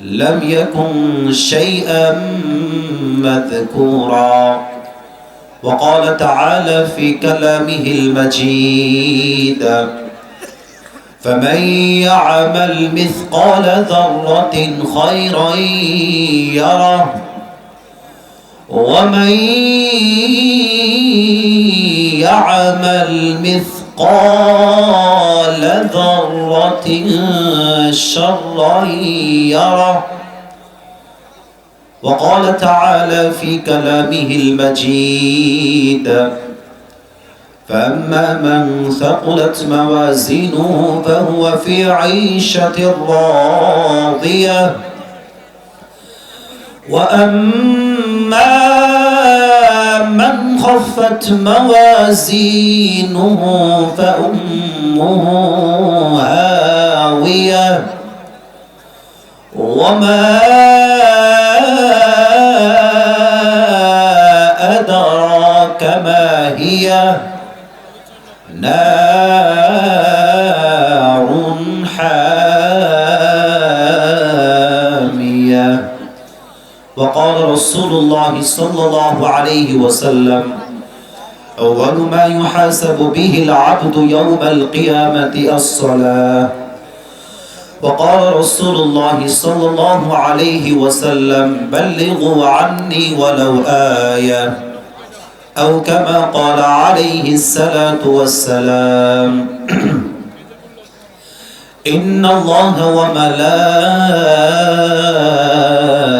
لم يكن شيئا مذكورا. وقال تعالى في كلامه المجيد فمن يعمل مثقال ذرة خيرا يره ومن يعمل مثقال ذرة شرا يره وقال تعالى في كلامه المجيد فأما من ثقلت موازينه فهو في عيشة راضية. وأما من خفت موازينه فأمه هاوية وما أدراك ما هي نار حامية وقال رسول الله صلى الله عليه وسلم أول ما يحاسب به العبد يوم القيامة الصلاة. وقال رسول الله صلى الله عليه وسلم بلغوا عني ولو آية أو كما قال عليه الصلاة والسلام. إن الله وملائكته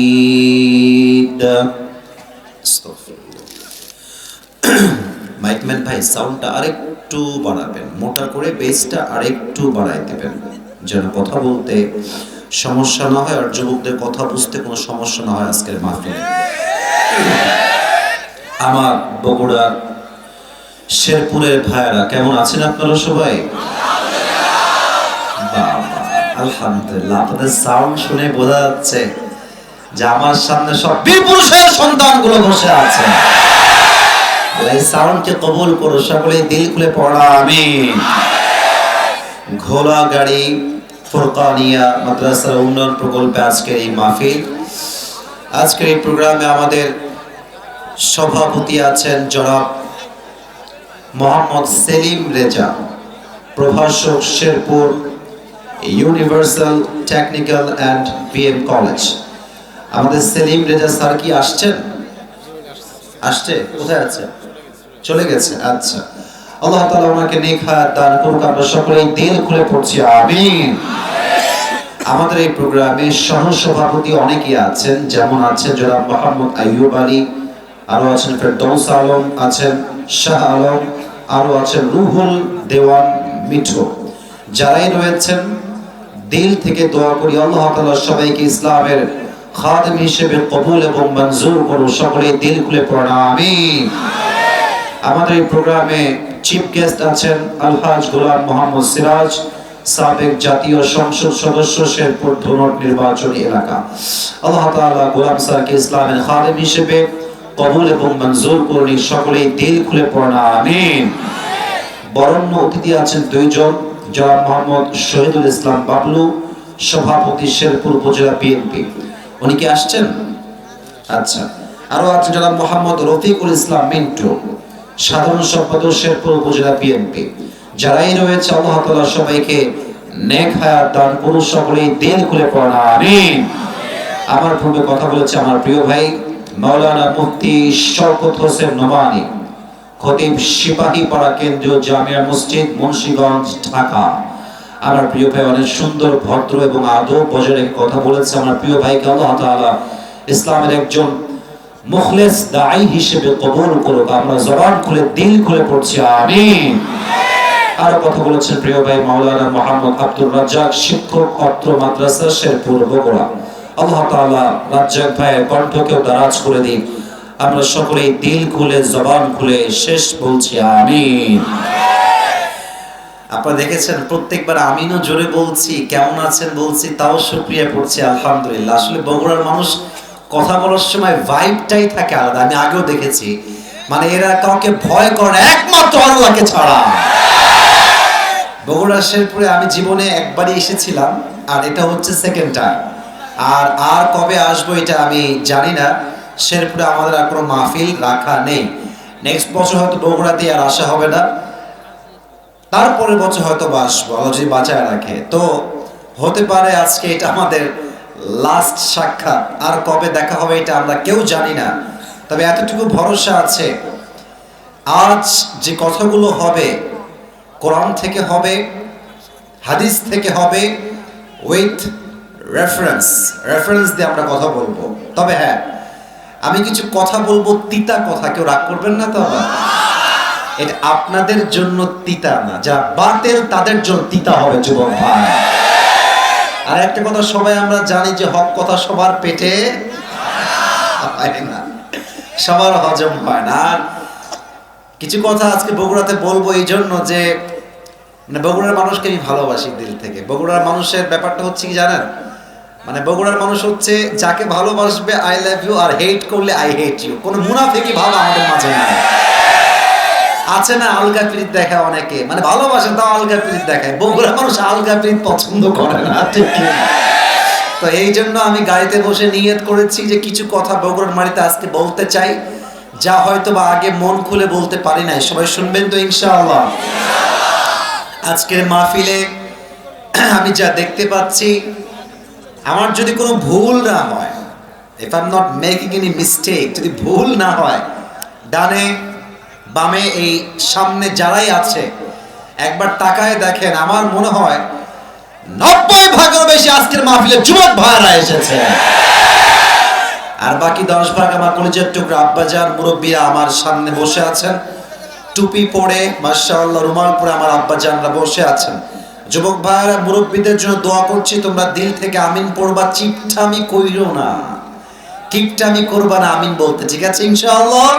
مجيد استغفر الله mic man ভাই সাউন্ডটা আরেকটু বাড়াবেন মোটা করে বেসটা আরেকটু বাড়াই দেবেন যেন কথা বলতে সমস্যা না হয় আর যুবকদের কথা বুঝতে কোনো সমস্যা না হয় আজকের মাহফিলে আমার বগুড়ার শেরপুরের ভাইয়েরা কেমন আছেন আপনারা সবাই বাবা, আলহামদুলিল্লাহ, আপনাদের সাউন্ড শুনে বোঝা যাচ্ছে যে আমার সামনে সব সন্তানগুলো বসে আছে। সাউন্ডকে কবুল করো সকলে দিল খুলে পড়া আমি গাড়ি মাদ্রাসার উন্নয়ন প্রকল্পে আজকের এই মাহফিল। আজকের এই প্রোগ্রামে আমাদের সভাপতি আছেন জনাব মোহাম্মদ সেলিম রেজা, প্রভাষক Sherpur universal technical and BM college আমাদের সেলিম রেজা স্যার কি আসছেন? আসছে? কোথায় আছে? চলে গেছে আচ্ছা। আল্লাহ তাআলা ওনাকে নেক হায়াত দান করুক, আমরা সকলেই দিল খুলে পড়ছি, আমিন। আমাদের এই প্রোগ্রামে সহ সভাপতি অনেকেই আছেন, যেমন আছেন জনাব মোহাম্মদ আইয়ুব আলী আরও আছেন ফেরদৌস আলম, আছেন শাহ আলম আরও আছেন রুহুল দেওয়ান মিঠু। যারাই রয়েছেন দিল থেকে দোয়া করি, আল্লাহ তাআলা সবাইকে ইসলামের খাদেম হিসেবে কবুল এবং মঞ্জুর করুন। সকলে দিল খুলে পড়া আমিন। আমাদের এই প্রোগ্রামে চিফ গেস্ট আছেন আলহাজ গোলাম মোহাম্মদ সিরাজ, সাবেক জাতীয় সংসদ সদস্য শেরপুর ধুনট নির্বাচনী এলাকা। আল্লাহ তাআলা গোলাম স্যারকে ইসলামের খাদেম হিসেবে কবুল এবং মঞ্জুর করুন। সকলেই দিল খুলে পড়া আমিন। বরণ্য অতিথি আছেন দুইজন। জনাব মোহাম্মদ শহীদুল ইসলাম বাবলু, সভাপতি শেরপুর উপজেলা বিএনপি উনি কি আসছেন? আচ্ছা। আরও আছেন জনাব মোহাম্মদ রফিকুল ইসলাম মিন্টু, সাধারণ সম্পাদক শেরপুর উপজেলা বিএনপি যারাই রয়েছে, আল্লাহ তাআলা সবাইকে নেক হায়াত দান পুরুষ সকলেই দিল খুলে পড়া আমিন। আমার পূর্বে কথা বলেছে আমার প্রিয় ভাই, মাওলানা মুফতি শওকত হোসেন নোমানি খতিব সিপাহী পাড়া কেন্দ্রীয় জামিয়া মসজিদ, মুন্সিগঞ্জ, ঢাকা। আমার প্রিয় ভাই অনেক সুন্দর, ভদ্র এবং আদব বজায় রেখে কথা বলেছে। আমার প্রিয় ভাইকে আল্লাহ তাআলা ইসলামের একজন মুখলেস দায়ী হিসেবে কবুল করুক। আমরা জবান খুলে, দিল খুলে পড়ছি, আমিন। আরও কথা বলেছেন প্রিয় ভাই মাওলানা মোহাম্মদ আব্দুর রাজ্জাক, শিক্ষক অত্র মাদ্রাসা, শেরপুর, বগুড়া। আল্লাহ তাআলা রাজ্জাক ভাইয়ের কণ্ঠকেও দারাজ করে দিন আমরা সকলেই দিল খুলে, জবান খুলে শেষ বলছি, আমিন। আপনারা দেখেছেন, প্রত্যেকবার আমিনও জোরে বলছি, কেমন আছেন বলছি, তাও শুক্রিয়া পড়ছি, আলহামদুলিল্লাহ। আসলে বগুড়ার মানুষ কথা বলার সময় ভাইবটাই থাকে আলাদা, আমি আগেও দেখেছি। মানে এরা কাউকে ভয় করে একমাত্র আল্লাহকে ছাড়া। বগুড়া শেরপুরে আমি জীবনে একবারই এসেছিলাম, আর এটা হচ্ছে সেকেন্ড টাইম আর আর কবে আসব এটা আমি জানি না শেরপুরে আমাদের আর কোনো মাহফিল রাখা নেই। নেক্সট বছর হয়তো বগুড়াতে আর আসা হবে না। তারপরের বছর হয়তো বা আসব, আল্লাহ যদি বাঁচায় রাখে। তো হতে পারে আজকে এটা আমাদের লাস্ট সাক্ষাৎ। আর কবে দেখা হবে এটা আমরা কেউ জানি না। তবে এতটুকু ভরসা আছে। আজ যে কথাগুলো হবে, কোরআন থেকে হবে, হাদিস থেকে হবে উইথ রেফারেন্স রেফারেন্স দিয়ে আমরা কথা বলব। তবে হ্যাঁ আমি কিছু কথা বলব, তিতা কথা। কেউ রাগ করবেন না তো আবার? এটা আপনাদের জন্য তিতা না, যা বাতেল তাদের জন্য তিতা হবে, যুবক ভাই। আর একটা কথা সবাই আমরা জানি যে হক কথা সবার পেটে না। সবার হজম হয় না। কিছু কথা আজকে বগুড়াতে বলব এই জন্য যে মানে বগুড়ার মানুষকে আমি ভালোবাসি দিল থেকে। বগুড়ার মানুষের ব্যাপারটা হচ্ছে কি জানেন? মানে বগুড়ার মানুষ হচ্ছে, যাকে ভালোবাসবে আই লাভ ইউ আর হেট করলে আই হেট ইউ কোনো মুনাফিকি ভাব আমাদের মাঝে নাই। আছে না আলগা প্রীত দেখা অনেকে? মানে ভালোবাসে তাও আলগা প্রীত দেখায়। বগুড়ার মানুষ আলগা প্রীত পছন্দ করে না, ঠিক? তো এই জন্য আমি গাড়িতে বসে নিয়ত করেছি যে কিছু কথা বগুড়ার মাটিতে আজকে বলতে চাই। যা হয়তো বা আগে মন খুলে বলতে পারি নাই। সবাই শুনবেন তো ইনশাআল্লাহ। আজকের মাহফিলে আমি যা দেখতে পাচ্ছি আমার যদি কোনো ভুল না হয় if I am not making any mistake যদি ভুল না হয়, ডানে বামে এই সামনে যারাই আছে, একবার তাকায় দেখেন, আমার মনে হয় নব্বই ভাগের বেশি আজকের মাহফিলে যুবক ভাইরা এসেছে। আর বাকি দশ ভাগ আমার কলেজের টুকরা আব্বাজান, মুরব্বীরা আমার সামনে বসে আছেন। টুপি পরে, মাশাআল্লাহ, রুমাল পরে আমার আব্বাজানরা বসে আছেন। যুবক ভাইরা মুরব্বীদের জন্য দোয়া করছি, তোমরা দিল থেকে আমিন পড়বা চিপটামি কইরো না। কিপটামি করবা না, আমিন বলতে, ঠিক আছে ইনশাআল্লাহ?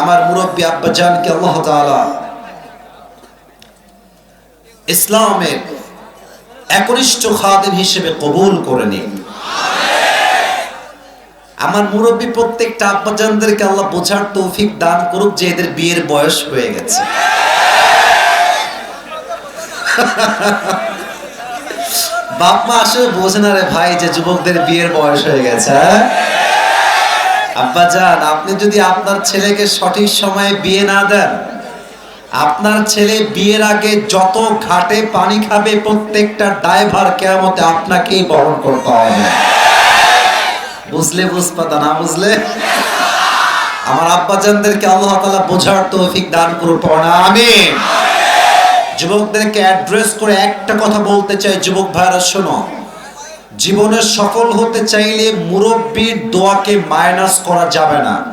আমার মুরব্বী আব্বাজানকে আল্লাহ তাআলা ইসলামের একনিষ্ঠ খাদিম হিসেবে কবুল করে নিন। আমার মুরব্বী প্রত্যেকটা আব্বাজানদেরকে আল্লাহ বোঝার তৌফিক দান করুক যে এদের বিয়ের বয়স হয়ে গেছে। বাপ মা আসলে বোঝে না রে ভাই যে যুবকদের বিয়ের বয়স হয়ে গেছে হ্যাঁ? আব্বা যান আপনি যদি আপনার ছেলেকে সঠিক সময়ে বিয়ে না দেন, আপনার ছেলে বিয়ের আগে যত ঘাটে পানি খাবে প্রত্যেকটা ড্রাইভার কেয়ামতে আপনাকেই বহন করতে হবে। বুঝলে বুঝপাতা, না বুঝলে? আমার আব্বাজানদেরকে আল্লাহ তাআলা বোঝার তৌফিক দান করুন আমিন। যুবকদেরকে অ্যাড্রেস করে একটা কথা বলতে চাই, যুবক ভাইরা, শোনো। জীবনে সফল হতে চাইলে মুরব্বীর দোয়াকে মাইনাস করা যাবে না।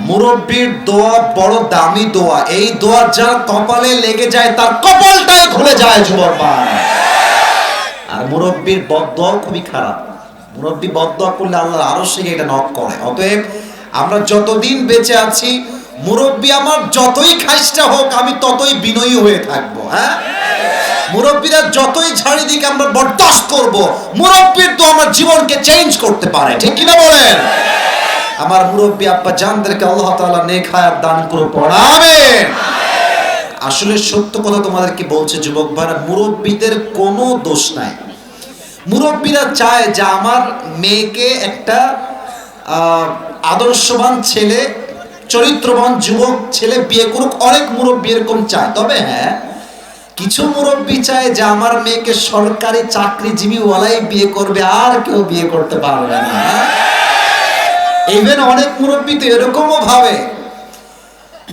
মুরব্বীর দোয়া বড় দামি দোয়া। এই দোয়া যার কপালে লেগে যায়, তার কপালটাই খুলে যায়, যুবক ভাই। আর মুরব্বীর বদদোয়া খুবই খারাপ। মুরব্বী বদদোয়া করলে আল্লাহ আরও সে এটা নক করে। অতএব আমরা যতদিন বেঁচে আছি মুরব্বী আমার যতই খাইস্টা হোক, আমি ততই বিনয়ী হয়ে থাকব হ্যাঁ? মুরব্বীরা যতই ঝাড়ি দিকে, আমরা বরদাস্ত করব। মুরব্বীর তো আমার জীবনকে চেঞ্জ করতে পারে, ঠিক কিনা বলেন? আমার মুরব্বী আব্বা জানদেরকে আল্লাহ তাআলা নেক হায়াত দান করে পড়াবেন আসলে সত্য কথা তোমাদেরকে বলছে যুবক ভাইরা, মুরব্বীদের কোনো দোষ নাই। মুরব্বীরা চায় যে আমার মেয়েকে একটা আদর্শবান ছেলে চরিত্রবান যুবক ছেলে বিয়ে করুক, অনেক মুরব্বী এরকম চায়। তবে হ্যাঁ কিছু মুরব্বী চায় যে আমার মেয়েকে সরকারি চাকরিজীবী ওয়ালাই বিয়ে করবে, আর কেউ বিয়ে করতে পারবে না। ইভেন অনেক মুরব্বী তো এরকমও ভাবে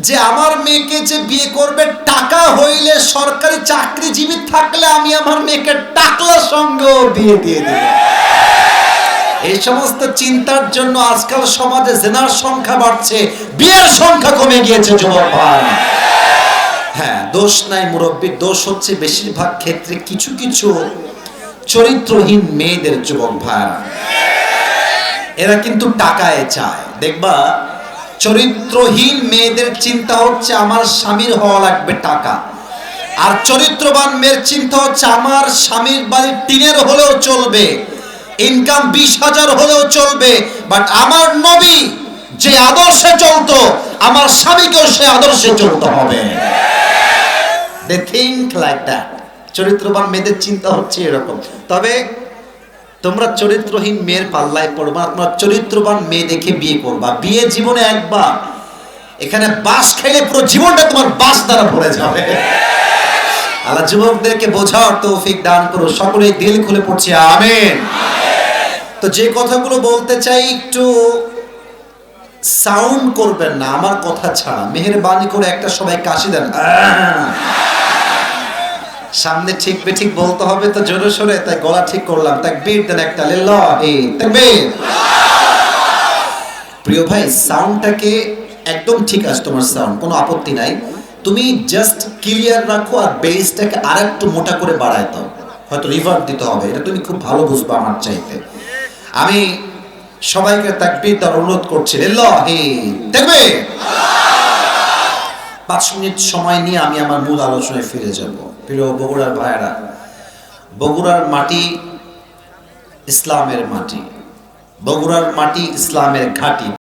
যে আমার মেয়েকে যে বিয়ে করবে, টাকা হইলে সরকারি চাকরিজীবী থাকলে আমি আমার মেয়েকে টাকলার সঙ্গেও বিয়ে দিয়ে দেব। এই সমস্ত চিন্তার জন্য আজকাল সমাজে জেনার সংখ্যা বাড়ছে, বিয়ের সংখ্যা কমে গিয়েছে, যুবক ভাই। হ্যাঁ দোষ নাই মুরব্বীর দোষ হচ্ছে বেশিরভাগ ক্ষেত্রে কিছু কিছু চরিত্রহীন মেয়েদের যুবক ভাইরা এরা কিন্তু টাকায় চায়। দেখবা, চরিত্রহীন মেয়েদের চিন্তা হচ্ছে, আমার স্বামীর হওয়া লাগবে টাকা। আর চরিত্রবান মেয়ের চিন্তা হচ্ছে, আমার স্বামীর বাড়ির টিনের হলেও চলবে। ইনকাম বিশ হাজার হলেও চলবে বাট আমার নবী যে আদর্শে চলতো, আমার স্বামীকেও সে আদর্শে চলতে হবে। চরিত্রবান মেয়েদের চিন্তা হচ্ছে এরকম। তবে তোমরা চরিত্রহীন মেয়ের পাল্লায় পড়বা তোমরা চরিত্রবান মেয়ে দেখে বিয়ে করবা। বিয়ে জীবনে একবার। এখানে বাস খেলে পুরো জীবনটা তোমার বাস দ্বারা ভরে যাবে। আল্লাহ যুবকদেরকে বোঝার তৌফিক দান করো সকলেই দিল খুলে পড়ছে, আমেন। তো যে কথাগুলো বলতে চাই, একটু সাউন্ড করবেন না, আমার কথা ছাড়া। মেহেরবানি করে একটা সবাই কাশি দেন। সামনে ঠিক বে ঠিক বলতে হবে তো জোরে সোরে, তাই গলা ঠিক করলাম। তাকবীর দেন একটা প্রিয় ভাই সাউন্ডটাকে একদম ঠিক আছে তোমার সাউন্ড কোনো আপত্তি নাই। তুমি জাস্ট ক্লিয়ার রাখো আর বেসটাকে আরেকটু মোটা করে বাড়ায় দাও। হয়তো রিভার্ব দিতে হবে, এটা তুমি খুব ভালো বুঝবে আমার চাইতে। আমি সবাইকে তাকবীর দেওয়ার অনুরোধ করছি দেখবে? পাঁচ মিনিট সময় নিয়ে আমি আমার মূল আলোচনায় ফিরে যাব। প্রিয় বগুড়ার ভাইয়েরা, বগুড়ার মাটি ইসলামের মাটি, বগুড়ার মাটি ইসলামের ঘাঁটি।